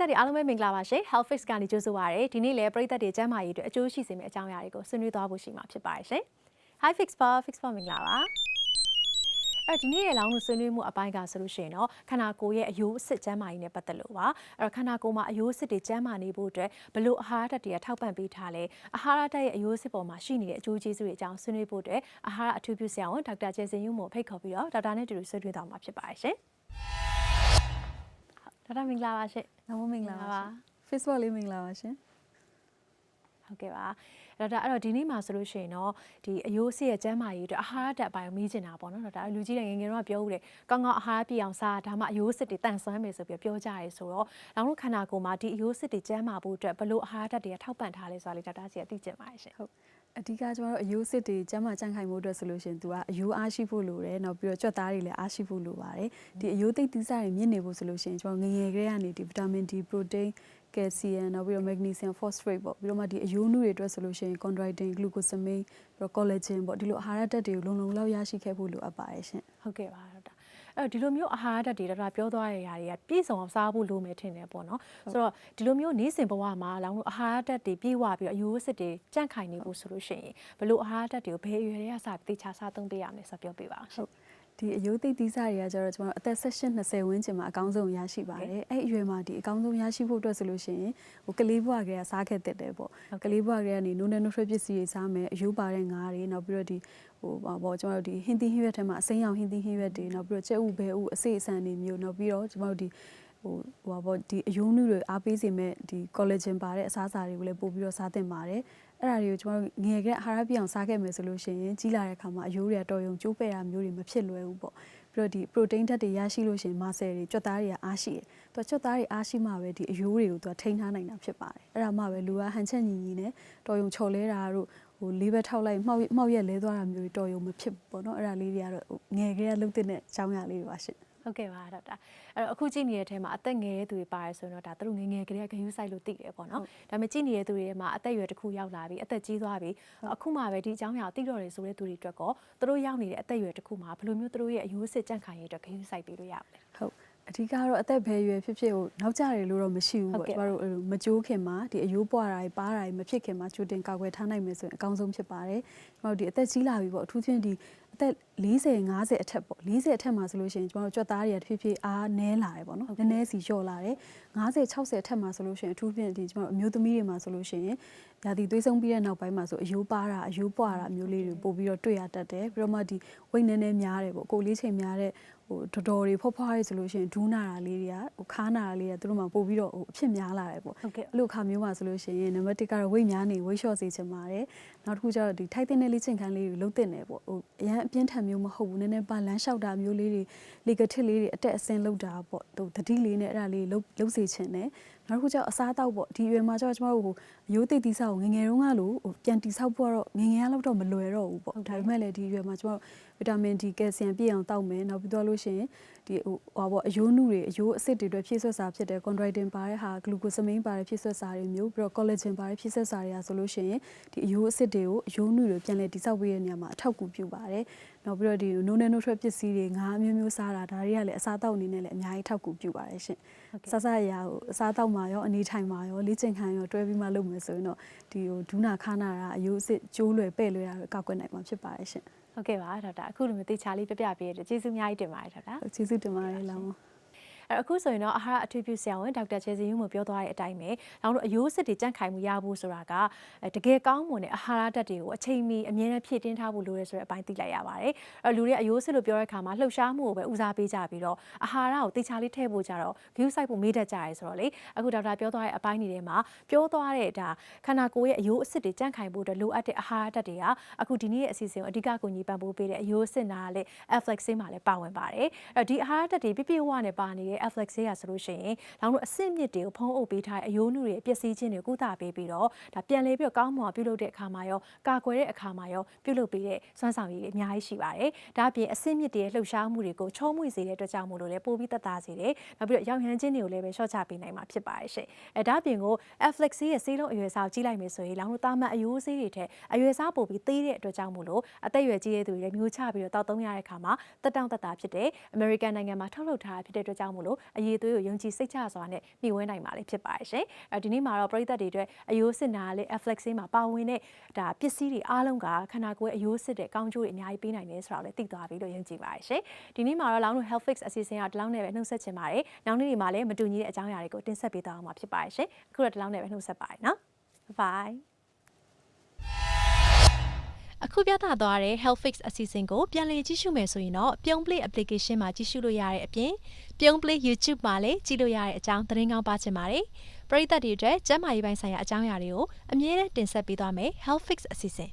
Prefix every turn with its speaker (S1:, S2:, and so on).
S1: သတ်တွေအားလုံးပဲမင်္ဂလာပါရှင် Health Fix ကနေကြိုဆိုပါရစေဒီနေ့လည်းပရိသတ်တွေကျန်းမာရေးအတွက်အကျိုးရှိစေမယ့်အကြောင်းအရာတွေကိုဆွေးနွေးသွားဖို့ရှိမှာဖြစ်ပါတယ်ရှင် Hi Fix ပါ Fix ပါမင်္ဂလာပါအဲ့တော့ဒီနေ့ရဲ့လောင်းလို့ဆွေးနွေးမှုအပိုင်းကဆိုလို့ရှိရင်တော့ခန္ဓာကိုယ်ရဲ့အယိုးအစစ်ကျန်းမာရေးနဲ့ပတ်သက်လို့ပါအဲ့တော့ခန္ဓာကိုယ်မှာအယိုးအစစ်တွေကျန်းမာနေဖို့အတွက်ဘလို့အာဟာရဓာတ်တွေကထောက်ပံ့ပေးထားလဲအာဟာရဓာတ်ရဲ့အယိုးအစစ်ပေါ်မှာရှိနေတဲ့အကျိုးကျေးဇူးတွေအကြောင်းဆွေးနွေးဖို့အတွက်အာဟာရအထူးပြုဆရာဝန်ဒေါက်တာကျေစင်ယူမို့ဖိတ်ခေါ်ပြီးတော့ဒေါက်တာနဲ့တူတူဆွေးနွေးသွားမှာဖြစ်ပါတယ်ရှင်ဟုတ် ဒေါက်တာမင်္ဂလာပါရှင်။
S2: နမမင်္ဂလာပါရှင်။ Facebook လေးမင်္ဂလာပါရှင်
S1: ဟုတ်ကဲ့ပါဒေါက်တာအဲ့တော့ဒီနေ့မှာဆိုလို့ရှိရင်တော့ဒီအယိုးဆေးရဲ့ကျန်းမာရေးအတွက်အာဟာရဓာတ်အပိုင်းကိုမေးချင်တာပေါ့နော်ဒေါက်တာလူကြီးတွေငယ်ငယ်တော့ပြောဦးတယ်ကောင်းကောင်းအာဟာရပြည့်အောင်စားဒါမှအယိုးစစ်တွေတန်ဆွမ်းမယ်ဆိုပြီးပြောကြရဲဆိုတော့နောက်လို့ခန္ဓာကိုယ်မှာဒီအယိုးစစ်တွေကျန်းမာဖို့အတွက်ဘလို့အာဟာရဓာတ်တွေကထောက်ပံ့ထားလဲဆိုတာလေးဒေါက်တာစီကသိချင်ပါတယ်ရှင်။
S2: ဟုတ်။ အဓိကကျွန်တော်တို့အယိုးစစ်တွေကျန်းမာကြံ့ခိုင်မှုအတွက်ဆိုလို့ရှိရင်သူကအယိုးအားရှိဖို့လိုတယ်။နောက်ပြီးတော့ကြွက်သားတွေလည်းအားရှိဖို့လိုပါတယ်။ဒီအယိုးသိပ်သီးစားတွေမြင့်နေဖို့ဆိုလို့ရှိရင်ကျွန်တော်ငယ်ငယ်ကလေးကနေဒီဗီတာမင် D, ပရိုတိန်းကယ်လ်ဆီယမ်နောက်ပြီးတော့မက်ဂနီဆီယမ်ဖော့စဖေတ်ပေါ့ပြီးတော့မှဒီအယိုးနုတွေအတွက်ဆိုလို့ရှိရင်ကွန်ဒရိုက်တင်ဂလူကိုဆမင်းပြီးတော့ကောလာဂျင်ပေါ့ဒီလိုအာဟာရဓာတ်တွေကိုလုံလုံလောက်ရရှိခဲ့ဖို့လိုအပ်ပါတယ်ရှင်
S1: ဟုတ်ကဲ့ပါဒေါက်တာ အဲ့တော့ဒီလိုမျိုးအာဟာရဓာတ်တွေဒေါက်တာပြောသွားတဲ့ຢာတွေကပြည့်စုံအောင်စားဖို့လိုမယ်ထင်တယ်ပေါ့နော်ဆိုတော့ဒီလိုမျိုးနေ့စဉ်ဘဝမှာလောင်းလို့အာဟာရဓာတ်တွေပြည့်ဝပြီးတော့အယိုးစစ်တွေကြန့်ခိုင်နေဖို့ဆိုလို့ရှိရင်ဘလို့အာဟာရဓာတ်တွေကိုဘယ်အရွယ်တွေကစပြီးတေချာစားသုံးပေးရမလဲဆိုတော့ပြောပြပါအောင်ရှင်
S2: ဒီအယိုးသိပ်သီးစားတွေကကျတော့ကျွန်တော်တို့အသက်16 20ဝန်းကျင်မှာအကောင်းဆုံးရရှိပါတယ်။အဲ့အရွယ်မှာဒီအကောင်းဆုံးရရှိဖို့အတွက်ဆိုလို့ရှိရင်ဟိုကလေးဘွားကလေးကစားခဲ့တဲ့တယ်ပေါ့။ကလေးဘွားကလေးကနေနိုးနယ်နိုးထွေးပစ္စည်းတွေစားမယ်အယိုးပါတဲ့ငါးတွေနောက်ပြီးတော့ဒီဟိုပါပေါ့ကျွန်တော်တို့ဒီဟင်းသီးဟင်းရွက်ထဲမှာအစိမ်းရောင်ဟင်းသီးဟင်းရွက်တွေနောက်ပြီးတော့ကြက်ဥဘဲဥအစိအဆန်တွေမျိုးနောက်ပြီးတော့ကျွန်တော်တို့ဒီ ဟိုဟိုပါပေါ့ဒီအယိုးနုတွေအားပေးစေမဲ့ဒီ collagen ပါတဲ့အစားအစာတွေကိုလည်းပို့ပြီးတော့စားသင့်ပါတယ်။အဲ့ဒါတွေကိုကျွန်တော်တို့ငယ်ကလေးအာဟာရပြည့်အောင်စားခဲ့မယ်ဆိုလို့ရှိရင်ကြီးလာတဲ့အခါမှာအယိုးတွေကတော်ရုံကျိုးပဲ့တာမျိုးတွေမဖြစ်လွယ်ဘူးပေါ့ပြီးတော့ဒီ protein ဓာတ်တွေရရှိလို့ရှိရင် muscle တွေကြွက်သားတွေကအားရှိတယ်။သူကကြွက်သားတွေအားရှိမှပဲဒီအယိုးတွေကိုသူကထိန်းထားနိုင်တာဖြစ်ပါတယ်။အဲ့ဒါမှပဲလူကဟန်ချက်ညီညီနဲ့တော်ရုံချော်လဲတာတို့ဟိုလေးဘက်ထောက်လိုက်မှောက်မှောက်ရက်လဲသွားတာမျိုးတွေတော်ရုံမဖြစ်ဘူးပေါ့နော်အဲ့ဒါလေးတွေကတော့ဟိုငယ်ကလေးကလှုပ်တဲ့အကြောင်းအရာလေးတွေပါရှင့်။
S1: ဟုတ်ကဲ့ပါဒေါက်တာအဲ့တော့အခုကြည့်နေတဲ့ထဲမှာအသက်ငယ်တဲ့သူတွေပါတယ်ဆိုရင်တော့ဒါသူတို့ငယ်ငယ်ကလေးကဂရုစိုက်လို့သိတယ်ပေါ့နော်ဒါပေမဲ့ကြည့်နေတဲ့သူတွေထဲမှာအသက်အရွယ်တစ်ခုရောက်လာပြီအသက်ကြီးသွားပြီအခုမှပဲဒီအကြောင်းအရာကိုသိတော့တယ်ဆိုတဲ့သူတွေအတွက်ကောသူတို့ရောက်နေတဲ့အသက်အရွယ်တစ်ခုမှာဘယ်လိုမျိုးသူတို့ရဲ့အယိုးစစ်ကြန့်ခိုင်ရေးအတွက်ဂရုစိုက်ပေးလို့ရမလဲ
S2: ဟုတ်အဓိကတော့အသက်ဘယ်ရွယ်ဖြစ်ဖြစ်ကိုနောက်ကျတယ်လို့တော့မရှိဘူး
S1: ဟုတ်
S2: ပေါ့
S1: ကဲ့
S2: ကျမတို့အဲ့လိုမကြိုးခင်မှာဒီအယိုးပွားတာတွေပါတာတွေမဖြစ်ခင်မှာကြိုတင်ကာကွယ်ထားနိုင်မယ်ဆိုရင်အကောင်းဆုံးဖြစ်ပါတယ်ကျမတို့ဒီအသက်ကြီးလာပြီပေါ့အထူးသဖြင့်ဒီအသက် 40 50အထက်ပေါ့40အထက်မှာဆိုလို့ရှိရင်ကျမတို့ကြွက်သားတွေကတစ်ဖြည်းဖြည်းအားနည်းလာတယ်ပေါ့နော်နည်းနည်းစီလျော့လာတယ်50 60အထက်မှာဆိုလို့ရှိရင်အထူးသဖြင့်ဒီကျမတို့အမျိုးသမီးတွေမှာဆိုလို့ရှိရင်ရာသီသွေးဆုံးပြီးတဲ့နောက်ပိုင်းမှာဆိုအယိုးပါတာအယိုးပွားတာအမျိုးလေးတွေပို့ပြီးတော့တွေ့ရတတ်တယ်ပြီးတော့မှဒီ weight နည်းနည်းများတယ်ပေါ့ကိုယ်လေးချိန်များတဲ့ဟိုတော်တော်တွေဖွားဖွားတွေဆိုလို့ရှိရင်ဒူးနာတာလေးတွေကဟိုခါနာတာလေးတွေကသူတို့မှပို့ပြီးတော့ဟိုအဖြစ်များလာတယ်ပေါ့
S1: ဟုတ်ကဲ့
S2: အဲ့လိုခါမျိုးမှာဆိုလို့ရှိရင်နံပါတ်1ကတော့ weight များနေ weight short စေချင်ပါတယ်နောက်တစ်ခုကျတော့ဒီထိုက်တဲ့လေးလေးချိန်ခန်းလေးတွေလုံးတင်တယ်ပေါ့ဟိုအရန်အပြင်းထန်မျိုးမဟုတ်ဘူးနည်းနည်းပါလန်းလျှောက်တာမျိုးလေးတွေလေကထစ်လေးတွေအတက်အဆင်းလောက်တာပေါ့ဟိုတတိလေးနဲ့အဲ့ဒါလေးလုံးလုံးစေချင်တယ် နောက်တစ်ခုကျတော့အစားအသောက်ပေါ့ဒီအရွယ်မှာကျတော့ကျမတို့ဟိုအယိုးသိပ်သီးစားကိုငယ်ငယ်တုန်းကလို့ဟိုပြန်တိဆောက်ဖို့ကတော့ငယ်ငယ်ကတော့မလွယ်တော့ဘူးပေါ့ဒါပေမဲ့လည်းဒီအရွယ်မှာကျမတို့ဗီတာမင် D ကယ်လ်ဆီယမ်ပြည့်အောင်တောက်မယ်နောက်ပြီးတော့လို့ရှိရင်ဒီဟိုဟောပေါ့အယိုးနုတွေအယိုးအစစ်တွေအတွက်ဖြည့်ဆွတ်စာဖြစ်တဲ့ chondroitin ပါတဲ့ဟာဂလူကိုဆမိန်ပါတဲ့ဖြည့်ဆွတ်စာတွေမျိုးပြီးတော့ collagen ပါတဲ့ဖြည့်ဆွတ်စာတွေဟာဆိုလို့ရှိရင်ဒီအယိုးအစစ်တွေကိုအယိုးနုတွေပြန်လည်တိဆောက်ပေးတဲ့နေရာမှာအထောက်အကူပြုပါတယ်နောက်ပြီးတော့ဒီနိုးနဲနိုးထွက်ပစ္စည်းတွေငါးအမျိုးမျိုးစားတာဒါတွေကလည်းအစားအသောက်အနေနဲ့လည်းအများကြီးထောက်ကူပြုပါတယ်ရှင်ဆဆရဟိုအစားအသောက်မှာရောအနေထိုင်မှာရောလေ့ကျင့်ခန်းရောတွဲပြီးမှလုပ်မယ်ဆိုရင်တော့ဒီဟိုဒူးနာခါနာတာအယိုးအစစ်ကျိုးလွယ်ပဲ့လွယ်တာတွေကောက်ကွယ်နိုင်မှာဖြစ်ပါတယ်ရှင်
S1: ဟုတ်ကဲ့ပါဒေါက်တာအခုလိုမျိုးတေချာလေးပြပြပေးရတဲ့ကျေးဇူးအများကြီးတင်ပါတယ်ဒေါက်တာ
S2: ဟုတ်ကျေးဇူးတင်ပါတယ်လောင်း
S1: အဲ့အခုဆိုရင်တော့အာဟာရအထူးပြုဆရာဝန်ဒေါက်တာချေစီယူမို့ပြောသွားတဲ့အတိုင်းပဲနောက်တော့အယိုးစစ်တွေကြန့်ခိုင်မှုရဖို့ဆိုတာကတကယ်ကောင်းမွန်တဲ့အာဟာရဓာတ်တွေကိုအချိန်မီအမြဲတမ်းဖြည့်တင်းထားဖို့လိုတယ်ဆိုတဲ့အပိုင်းသိလိုက်ရပါတယ်အဲ့လူတွေကအယိုးစစ်လို့ပြောတဲ့အခါမှာလှုပ်ရှားမှုကိုပဲဦးစားပေးကြပြီးတော့အာဟာရကိုတေချာလေးထည့်ဖို့ကြတော့ view site ဖို့မေးတတ်ကြရဲဆိုတော့လေအခုဒေါက်တာပြောသွားတဲ့အပိုင်းတွေထဲမှာပြောသွားတဲ့ဒါခန္ဓာကိုယ်ရဲ့အယိုးအစစ်တွေကြန့်ခိုင်ဖို့အတွက်လိုအပ်တဲ့အာဟာရဓာတ်တွေကအခုဒီနေ့ရဲ့အစီအစဉ်ကိုအဓိကကူညီပံ့ပိုးပေးတဲ့အယိုးစစ်နာကလည်း Afflex ဆေးမှာလည်းပါဝင်ပါတယ်အဲ့တော့ဒီအာဟာရဓာတ်တွေပြပြဝနဲ့ပါနေတဲ့ Afflex ဆေးရဆိုလို့ရှိရင်လောင်တို့အဆင့်မြစ်တွေကိုဖုံးအုပ်ပေးထားတဲ့အယိုးနုတွေပျက်စီးခြင်းတွေကိုကုသပေးပြီးတော့ဒါပြန်လဲပြီးတော့ကောင်းမွန်အောင်ပြုလုပ်တဲ့အခါမှာရောကာကွယ်တဲ့အခါမှာရောပြုလုပ်ပေးတဲ့စွမ်းဆောင်ရည်တွေအများကြီးရှိပါတယ်ဒါအပြင်အဆင့်မြစ်တွေရဲ့လှုပ်ရှားမှုတွေကိုချုံးမွေစေတဲ့အတွက်ကြောင့်မို့လို့လည်းပိုပြီးသက်သာစေတယ်နောက်ပြီးတော့ရောင်ရမ်းခြင်းတွေကိုလည်းပဲရှော့ချပေးနိုင်မှာဖြစ်ပါတယ်ရှင်အဲဒါအပြင်ကို Afflex ဆေးရဲ့ဆေးလုံးအရွယ်စားကိုကြည့်လိုက်မယ်ဆိုရင်လောင်တို့တာမန်အယိုးဆေးတွေထက်အရွယ်စားပိုပြီးသေးတဲ့အတွက်ကြောင့်မို့လို့အသက်အရွယ်ကြီးတဲ့သူတွေလည်းမျိုးချပြီးတော့တောက်သုံးရတဲ့အခါမှာတက်တောင့်တက်တာဖြစ်တယ် American နိုင်ငံမှာထုတ်လုပ်ထားတာဖြစ်တဲ့အတွက်ကြောင့်မို့လို့လို့အရေးသွေးကိုယုံကြည်စိတ်ချစွာနဲ့မျှဝဲနိုင်မှာလည်းဖြစ်ပါတယ်ရှင်အဲဒီနေ့မှာတော့ပရိသတ်တွေအတွက်အယိုးစစ်နာလေး Afflex ဆေးမှာပါဝင်တဲ့ဒါပစ္စည်းတွေအားလုံးကခန္ဓာကိုယ်အယိုးစစ်တဲ့ကောင်းကျိုးတွေအများကြီးပေးနိုင်တယ်ဆိုတာကိုလည်းသိသွားပြီလို့ယုံကြည်ပါတယ်ရှင်ဒီနေ့မှာတော့လောင်းတို့ Health Fix အစီအစဉ်ကဒီလောက်နဲ့ပဲနှုတ်ဆက်ချင်ပါတယ်နောက်နေ့တွေမှာလည်းမတူညီတဲ့အကြောင်းအရာတွေကိုတင်ဆက်ပေးသွားအောင်မှာဖြစ်ပါတယ်ရှင်အခုတော့ဒီလောက်နဲ့ပဲနှုတ်ဆက်ပါတယ်နော် bye
S3: အခုပြသသွားတဲ့ Health Fix အစီအစဉ်ကိုပြန်လည်ကြည့်ရှုမယ်ဆိုရင်တော့ပြုံး play application မှာကြည့်ရှုလို့ရတဲ့အပြင်ပြုံး play YouTube မှာလည်းကြည့်လို့ရတဲ့အကြောင်းသတင်းကောင်းပါချင်ပါတယ်ပရိသတ်တွေအတွက်ကျန်းမာရေးပိုင်းဆိုင်ရာအကြောင်းအရာတွေကိုအမြဲတမ်းတင်ဆက်ပေးသွားမယ် Health Fix အစီအစဉ်